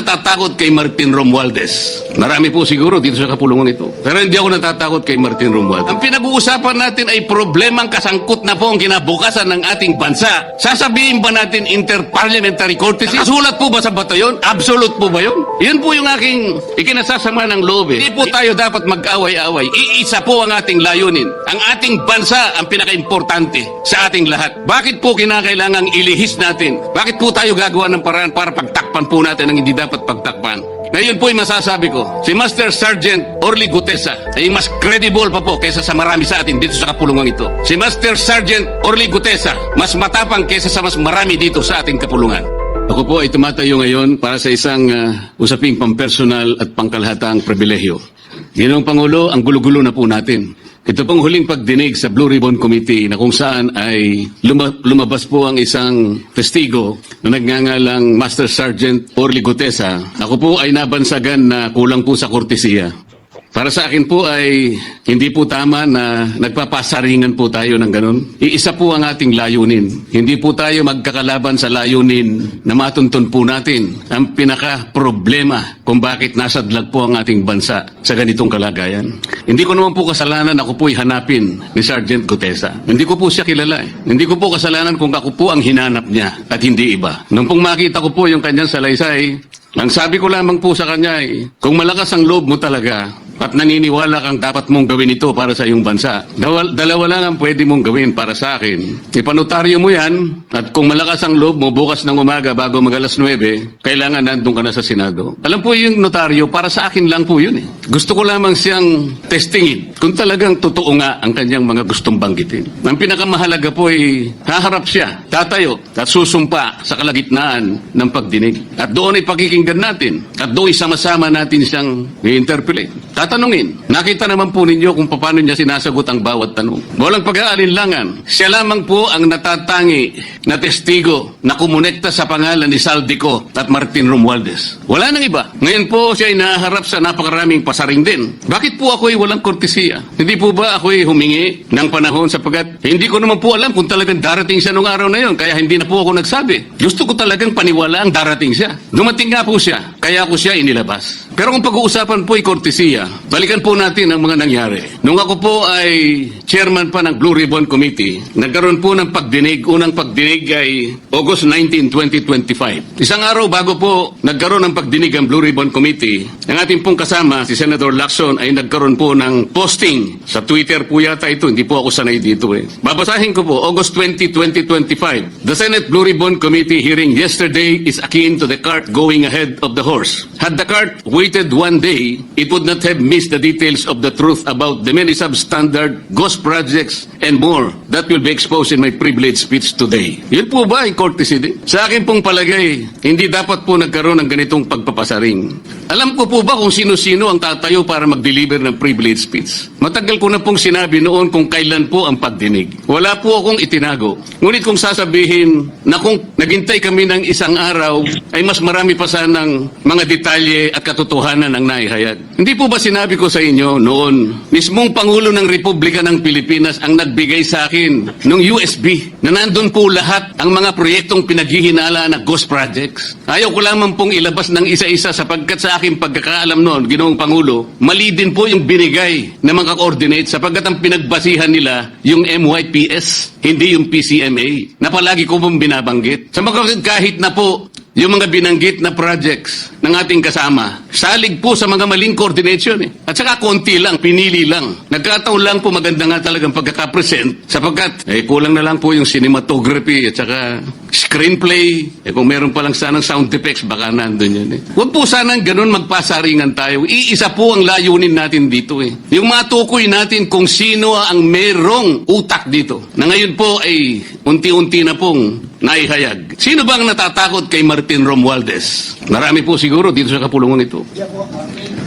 natatakot kay Martin Romualdez. Marami po siguro dito sa kapulungan ito. Pero hindi ako natatakot kay Martin Romualdez. Ang pinag-uusapan natin ay problemang kasangkot na po ang kinabukasan ng ating bansa. Sasabihin ba natin interparliamentary courtesy? Nakasulat po ba sa bato yun? Absolute po ba yun? Yun po yung aking ikinasasama ng loob. Hindi po tayo dapat mag-away-away. Iisa po ang ating layunin. Ang ating bansa ang pinaka-importante sa ating lahat. Bakit po kinakailangang ilihis natin? Bakit po tayo gagawa ng paraan para pagtakpan po natin ang hindi dapat pagtakpan? Ngayon po ay masasabi ko, si Master Sergeant Orly Gutesa ay mas credible pa po kaysa sa marami sa atin dito sa kapulungan ito. Si Master Sergeant Orly Gutesa mas matapang kaysa sa mas marami dito sa ating kapulungan. Ako po ay tumatayo ngayon para sa isang ah, usaping pampersonal at pangkalahatang pribilehyo. Ginoong Pangulo, ang gulo-gulo na po natin. Ito pong huling pagdinig sa Blue Ribbon Committee na kung saan ay luma- lumabas po ang isang testigo na nagngangalang Master Sergeant Orly Gutesa. Ako po ay nabansagan na kulang po sa kortesiya. Para sa akin po ay hindi po tama na nagpapasaringan po tayo ng ganun. Iisa po ang ating layunin. Hindi po tayo magkakalaban sa layunin na matuntun po natin ang pinaka-problema kung bakit nasadlag po ang ating bansa sa ganitong kalagayan. Hindi ko naman po kasalanan ako po'y hanapin ni Sergeant Gutesa. Hindi ko po siya kilala eh. Hindi ko po kasalanan kung ako po ang hinanap niya at hindi iba. Nung pong makita ko po yung kanyang salaysay, ang sabi ko lamang po sa kanya ay, kung malakas ang loob mo talaga, at naniniwala kang dapat mong gawin ito para sa iyong bansa. Dalawa, dalawa lang ang pwede mong gawin para sa akin. Ipanotaryo mo yan, at kung malakas ang loob mo bukas ng umaga bago mag alas 9, kailangan nandun ka na sa Senado. Alam po yung notaryo, para sa akin lang po yun eh. Gusto ko lamang siyang testingin kung talagang totoo nga ang kanyang mga gustong banggitin. Ang pinakamahalaga po ay haharap siya, tatayo, at susumpa sa kalagitnaan ng pagdinig. At doon ay pakikinggan natin. At doon ay sama-sama natin siyang i-interpolate. Tatanungin, nakita naman po ninyo kung paano niya sinasagot ang bawat tanong. Walang pag-aalinlangan. Siya lamang po ang natatangi na testigo na kumonekta sa pangalan ni Saldico at Martin Romualdez. Wala nang iba. Ngayon po siya ay naharap sa napakaraming pasaring din. Bakit po ako ay walang kortesiya? Hindi po ba ako ay humingi ng panahon sapagkat hindi ko naman po alam kung talagang darating siya nung araw na yon. Kaya hindi na po ako nagsabi. Gusto ko talagang paniwala ang darating siya. Dumating nga po siya. Kaya ako siya inilabas. Pero kung pag-uusapan po ay kortesiya, balikan po natin ang mga nangyari. Nung ako po ay chairman pa ng Blue Ribbon Committee, nagkaroon po ng pagdinig. Unang pagdinig ay August 19, 2025. Isang araw bago po nagkaroon ng pagdinig ang Blue Ribbon Committee, ang ating pong kasama, si Senator Lacson, ay nagkaroon po ng posting. Sa Twitter po yata ito, hindi po ako sanay dito eh. Babasahin ko po, August 20, 2025. The Senate Blue Ribbon Committee hearing yesterday is akin to the cart going ahead of the horse. Had the cart waited one day, it would not have missed the details of the truth about the many substandard ghost projects and more that will be exposed in my privileged speech today. Yun po ba ang courtesy din? Sa akin pong palagay, hindi dapat po nagkaroon ng ganitong pagpapasaring. Alam ko po ba kung sino-sino ang tatayo para mag-deliver ng privilege speech? Matagal ko na pong sinabi noon kung kailan po ang pagdinig. Wala po akong itinago. Ngunit kung sasabihin na kung naghintay kami ng isang araw, ay mas marami pa sanang mga detalye at katotohanan ang naihayag. Hindi po ba sinabi ko sa inyo noon, mismong Pangulo ng Republika ng Pilipinas ang nagbigay sa akin ng USB na nandun po lahat ang mga proyektong pinaghihinala na ghost projects. Ayaw ko lamang pong ilabas ng isa-isa sapagkat sa aking pagkakaalam noon, ginoong Pangulo, mali din po yung binigay na mga coordinates sapagkat ang pinagbasihan nila yung MYPS, hindi yung PCMA, na palagi ko pong binabanggit. Sa mga kahit na po yung mga binanggit na projects ng ating kasama, salig po sa mga maling coordination eh. At saka konti lang, pinili lang. Nagkataon lang po maganda nga talagang pagkakapresent sapagkat eh, kulang na lang po yung cinematography at saka screenplay. Eh, kung meron pa lang sanang sound effects, baka nandun yun eh. Huwag po sanang ganun magpasaringan tayo. Iisa po ang layunin natin dito eh. Yung matukoy natin kung sino ang merong utak dito. Na ngayon po ay unti-unti na pong naihayag. Sino bang natatakot kay Martin Romualdez? Marami po siguro dito sa kapulungan ito.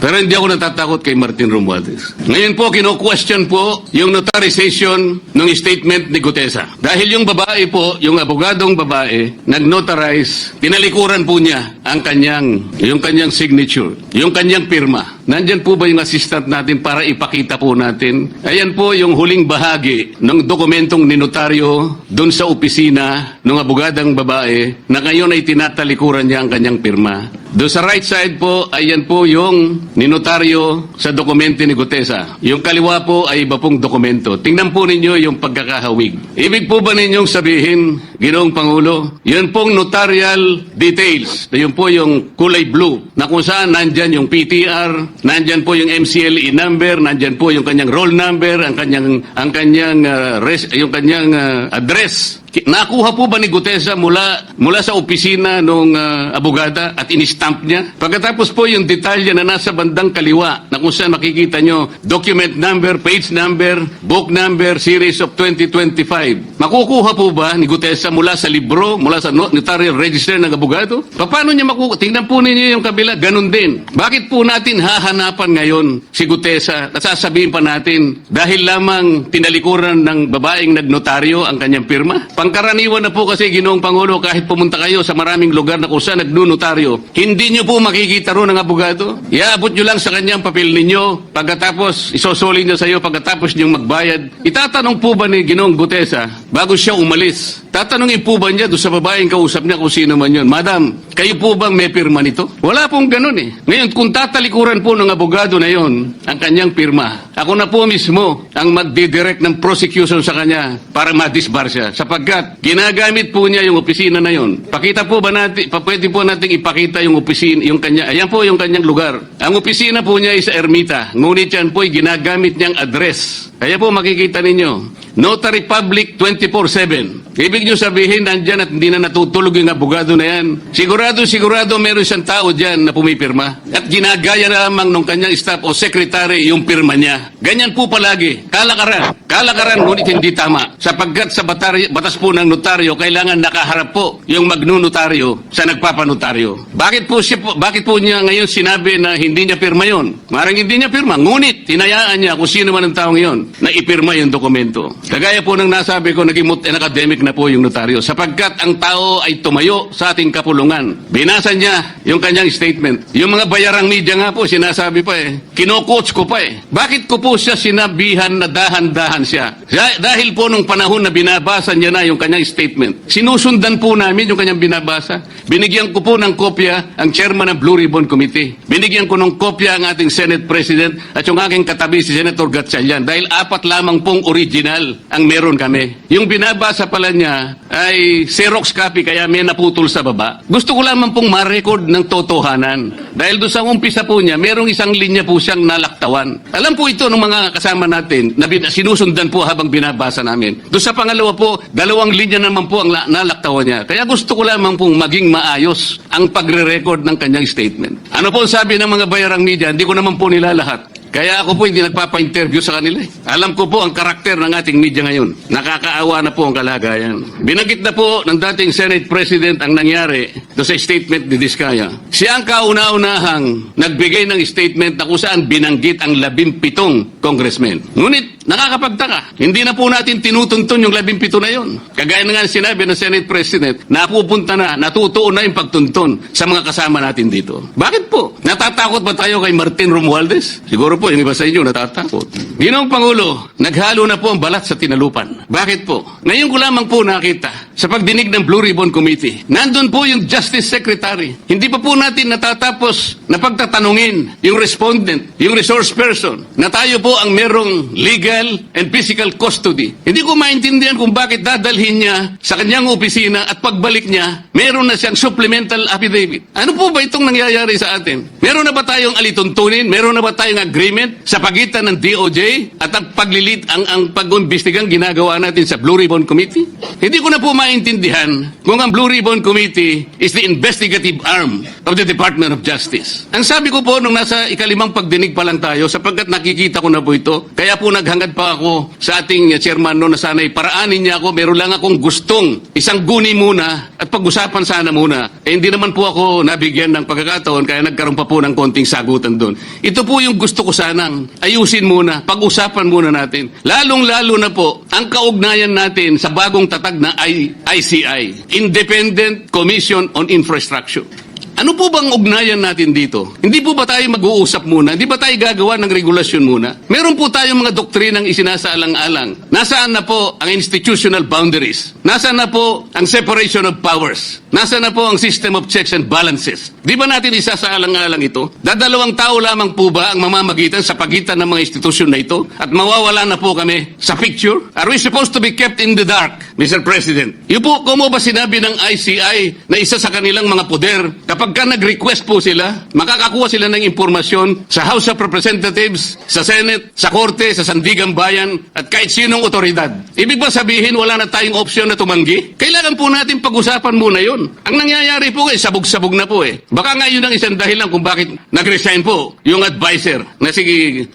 Pero hindi ako natatakot kay Martin Romualdez. Ngayon po, kino-question po yung notarization ng statement ni Gutesa. Dahil yung babae po, yung abogadong babae, nag-notarize, tinalikuran po niya ang kanyang, yung kanyang signature, yung kanyang pirma. Nandyan po ba yung assistant natin para ipakita po natin? Ayan po yung huling bahagi ng dokumentong ninotaryo doon sa opisina ng abogadang babae na ngayon ay tinatalikuran niya ang kanyang pirma. Doon sa right side po, ayan po yung ninotaryo sa dokumento ni Gutesa. Yung kaliwa po ay iba pong dokumento. Tingnan po ninyo yung pagkakahawig. Ibig po ba ninyong sabihin, Ginoong Pangulo, yun pong notarial details, yun po yung kulay blue, na kung saan nandyan yung PTR, nandyan po yung MCLE number, nandyan po yung kanyang roll number, ang kanyang, ang kanyang, ah, res, yung kanyang ah, address. Nakuha po ba ni Gutesa mula mula sa opisina ng abogada at inistamp niya? Pagkatapos po yung detalye na nasa bandang kaliwa na kung saan makikita nyo document number, page number, book number, series of 2025. Makukuha po ba ni Gutesa mula sa libro, mula sa no- notarial register ng abogado? Paano niya makukuha? Tingnan po ninyo yung kabila, ganun din. Bakit po natin hahanapan ngayon si Gutesa at sasabihin pa natin dahil lamang tinalikuran ng babaeng nagnotaryo ang kanyang pirma? Pangkaraniwan na po kasi ginoong Pangulo kahit pumunta kayo sa maraming lugar na kung saan nagnunotaryo, hindi nyo po makikita ron ng abogado. Iaabot nyo lang sa kanyang papel ninyo pagkatapos isosoli niya sa iyo pagkatapos nyo magbayad. Itatanong po ba ni ginoong Gutesa bago siya umalis? Tatanungin po ba niya doon sa babaeng kausap niya kung sino man yun? Madam, kayo po bang may pirma nito? Wala pong ganun eh. Ngayon, kung tatalikuran po ng abogado na yon ang kanyang pirma, ako na po mismo ang magdidirect ng prosecution sa kanya para madisbar siya. Sapagkat ginagamit po niya yung opisina na yon. Pakita po ba natin, pwede po natin ipakita yung opisina, yung kanya, ayan po yung kanyang lugar. Ang opisina po niya ay sa Ermita. Ngunit yan po ay ginagamit niyang address. Kaya po makikita ninyo, Notary Public 24-7. Ibig nyo sabihin, nandyan at hindi na natutulog yung abogado na yan. Sigurado, sigurado meron isang tao dyan na pumipirma. At ginagaya lamang ng kanyang staff o secretary yung pirma niya. Ganyan po palagi. Kalakaran. Kalakaran, ngunit hindi tama. Sapagkat sa batari, batas po ng notaryo, kailangan nakaharap po yung magnunotaryo sa nagpapanotaryo. Bakit po, po, bakit po niya ngayon sinabi na hindi niya pirma yon? Marang hindi niya pirma. Ngunit, hinayaan niya kung sino man ang taong yon na ipirma yung dokumento. Kagaya po ng nasabi ko, naging mut- academic na po yung notaryo. Sapagkat ang tao ay tumayo sa ating kapulungan. Binasa niya yung kanyang statement. Yung mga bayarang media nga po, sinasabi pa eh. Kino-coach ko pa eh. Bakit ko po siya sinabihan na dahan-dahan siya? Dah- Dahil po nung panahon na binabasa niya na yung kanyang statement, sinusundan po namin yung kanyang binabasa. Binigyan ko po ng kopya ang chairman ng Blue Ribbon Committee. Binigyan ko ng kopya ang ating Senate President at yung aking katabi si Senator Gatchalian dahil apat lamang pong original ang meron kami. Yung binabasa pala niya ay Xerox copy kaya may naputol sa baba. Gusto ko lamang pong ma-record ng totohanan. Dahil doon sa umpisa po niya, merong isang linya po siyang nalaktawan. Alam po ito ng mga kasama natin na sinusundan po habang binabasa namin. Doon sa pangalawa po, dalawang linya naman po ang la- nalaktawan niya. Kaya gusto ko lamang pong maging maayos ang pagre-record ng kanyang statement. Ano po ang sabi ng mga bayarang media? Hindi ko naman po nila lahat. Kaya ako po hindi nagpapa-interview sa kanila. eh. Alam ko po ang karakter ng ating media ngayon. Nakakaawa na po ang kalagayan. Binanggit na po ng dating Senate President ang nangyari do sa statement ni Diskaya. Siya ang kauna-unahang nagbigay ng statement na kung saan binanggit ang labimpitong congressmen. Ngunit nakakapagtaka, hindi na po natin tinutuntun yung labimpito na yon. Kagaya na nga sinabi ng Senate President, napupunta na, natutuon na yung pagtuntun sa mga kasama natin dito. Bakit po? Natatakot ba tayo kay Martin Romualdez? Siguro po, yung iba sa inyo natatakot. Ginoong Pangulo, naghalo na po ang balat sa tinalupan. Bakit po? Ngayon ko lamang po nakita sa pagdinig ng Blue Ribbon Committee. Nandun po yung Justice Secretary. Hindi pa po natin natatapos na pagtatanungin yung respondent, yung resource person, na tayo po ang merong legal and physical custody. Hindi ko maintindihan kung bakit dadalhin niya sa kanyang opisina at pagbalik niya, meron na siyang supplemental affidavit. Ano po ba itong nangyayari sa atin? Meron na ba tayong alituntunin? Meron na ba tayong agreement sa pagitan ng DOJ at ang paglilit, ang, ang pag-imbestigang ginagawa natin sa Blue Ribbon Committee? Hindi ko na po maintindihan kung ang Blue Ribbon Committee is the investigative arm of the Department of Justice. Ang sabi ko po nung nasa ikalimang pagdinig pa lang tayo, sapagkat nakikita ko na po ito, kaya po naghangad pa ako sa ating uh, chairman no na sana'y paraanin niya ako, meron lang akong gustong isang guni muna at pag-usapan sana muna. Eh hindi naman po ako nabigyan ng pagkakataon kaya nagkaroon pa po ng konting sagutan doon. Ito po yung gusto ko sanang ayusin muna, pag-usapan muna natin. Lalong-lalo na po ang kaugnayan natin sa bagong tatag na ICI, Independent Commission on Infrastructure. Ano po bang ugnayan natin dito? Hindi po ba tayo mag-uusap muna? Hindi ba tayo gagawa ng regulasyon muna? Meron po tayong mga doktrinang isinasaalang-alang. Nasaan na po ang institutional boundaries? Nasaan na po ang separation of powers? Nasaan na po ang system of checks and balances? Di ba natin isasaalang-alang ito? Dadalawang tao lamang po ba ang mamamagitan sa pagitan ng mga institusyon na ito? At mawawala na po kami sa picture? Are we supposed to be kept in the dark, Mr. President? Yun po, kung mo ba sinabi ng ICI na isa sa kanilang mga poder, kapag ka nag-request po sila, makakakuha sila ng impormasyon sa House of Representatives, sa Senate, sa Korte, sa Sandigan Bayan, at kahit sinong otoridad. Ibig ba sabihin wala na tayong opsyon na tumanggi? Kailangan po natin pag-usapan muna yon. Ang nangyayari po eh, sabog-sabog na po eh. Baka nga yun ang isang dahilan kung bakit nag-resign po yung advisor na si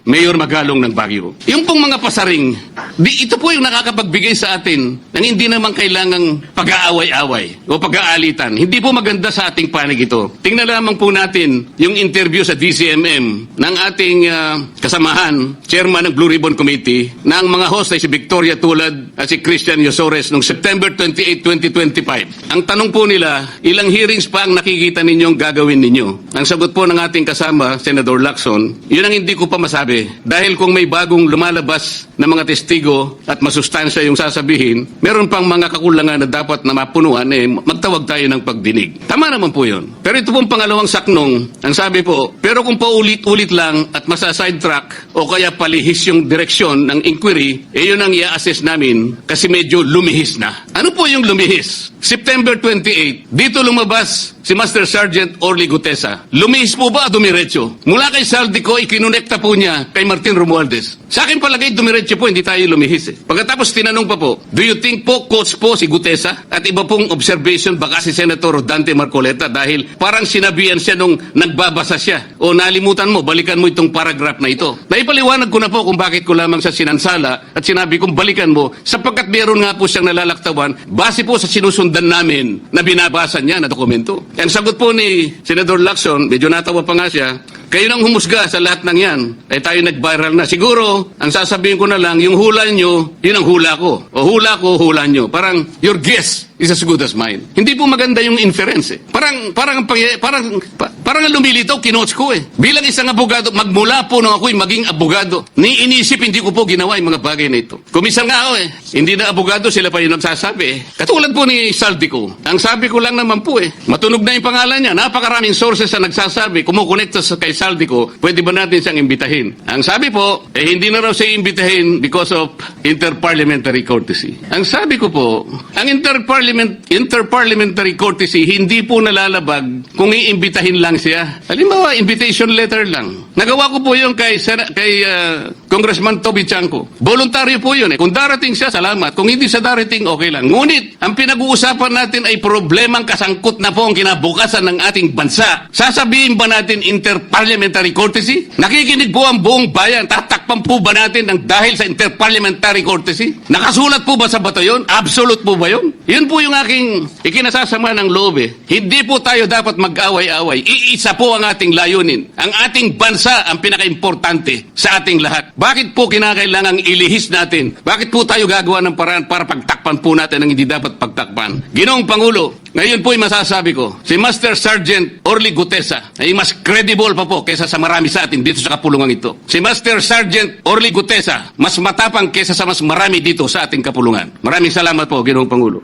Mayor Magalong ng Baguio. Yung pong mga pasaring, di, ito po yung nakakapagbigay sa atin ng hindi naman kailangang pag-aaway-away o pag-aalitan. Hindi po maganda sa ating panig ito. Tingnan lamang po natin yung interview sa DCMM ng ating ah, kasamahan, chairman ng Blue Ribbon Committee, ang mga host ay si Victoria Tulad at si Christian Yosores noong September 28, 2025. Ang tanong po nila, ilang hearings pa ang nakikita ninyong gagawin ninyo? Ang sagot po ng ating kasama, Senador Lacson, yun ang hindi ko pa masabi. Dahil kung may bagong lumalabas na mga testigo at masustansya yung sasabihin, meron pang mga kakulangan na dapat na mapunuan, eh, magtawag tayo ng pagdinig. Tama naman po yun. Pero ito pong pangalawang saknong, ang sabi po, pero kung paulit-ulit lang at masa-sidetrack o kaya palihis yung direksyon ng inquiry, eh yun ang i-assess namin kasi medyo lumihis na. Ano po yung lumihis? September 28, dito lumabas si Master Sergeant Orly Gutesa. Lumihis po ba dumiretso? Mula kay Saldico, ikinonekta po niya kay Martin Romualdez. Sa akin palagay, dumiretso po, hindi tayo lumihis eh. Pagkatapos tinanong pa po, do you think po coach po si Gutesa? At iba pong observation baka si Senator Dante Marcoleta dahil parang sinabihan siya nung nagbabasa siya. O nalimutan mo, balikan mo itong paragraph na ito. Naipaliwanag ko na po kung bakit ko lamang sa sinansala at sinabi kong balikan mo sapagkat meron nga po siyang nalalaktawan base po sa sinusundan namin na binabasa niya na dokumento. Ang sagot po ni Senador Lacson, medyo natawa pa nga siya, kayo nang humusga sa lahat ng yan. Eh tayo nag-viral na. Siguro, ang sasabihin ko na lang, yung hula nyo, yun ang hula ko. O hula ko, hula nyo. Parang, your guess is as good as mine. Hindi po maganda yung inference eh. Parang, parang, ang parang, pa- parang ang lumilitaw, kinots ko eh. Bilang isang abogado, magmula po nung ako'y maging abogado, ni inisip, hindi ko po ginawa yung mga bagay na ito. Kumisan nga ako eh. Hindi na abogado, sila pa yung nagsasabi eh. Katulad po ni Saldico. Ang sabi ko lang naman po eh, matunog na yung pangalan niya. Napakaraming sources na nagsasabi, kumukonekta sa kay pwede ba natin siyang imbitahin? Ang sabi po, eh hindi na raw siya imbitahin because of interparliamentary courtesy. Ang sabi ko po, ang interparliament, interparliamentary courtesy hindi po nalalabag kung iimbitahin lang siya. Halimbawa, invitation letter lang. Nagawa ko po yun kay, kay ah, Congressman Toby Chanko. Voluntaryo po yun eh. Kung darating siya, salamat. Kung hindi siya darating, okay lang. Ngunit, ang pinag-uusapan natin ay problemang kasangkot na po ang kinabukasan ng ating bansa. Sasabihin ba natin interparliamentary courtesy? Nakikinig po ang buong bayan. Tatakpan po ba natin ng dahil sa interparliamentary courtesy? Nakasulat po ba sa bato yun? Absolute po ba yun? Yun po yung aking ikinasasama ng loob eh. Hindi po tayo dapat mag-away-away. Iisa po ang ating layunin. Ang ating bansa ang pinaka-importante sa ating lahat. Bakit po kinakailangang ilihis natin? Bakit po tayo gagawa ng paraan para pagtakpan po natin ang hindi dapat pagtakpan? Ginoong Pangulo, ngayon po ay masasabi ko, si Master Sergeant Orly Gutesa ay mas credible pa po kaysa sa marami sa atin dito sa kapulungan ito. Si Master Sergeant Orly Gutesa, mas matapang kaysa sa mas marami dito sa ating kapulungan. Maraming salamat po, Ginoong Pangulo.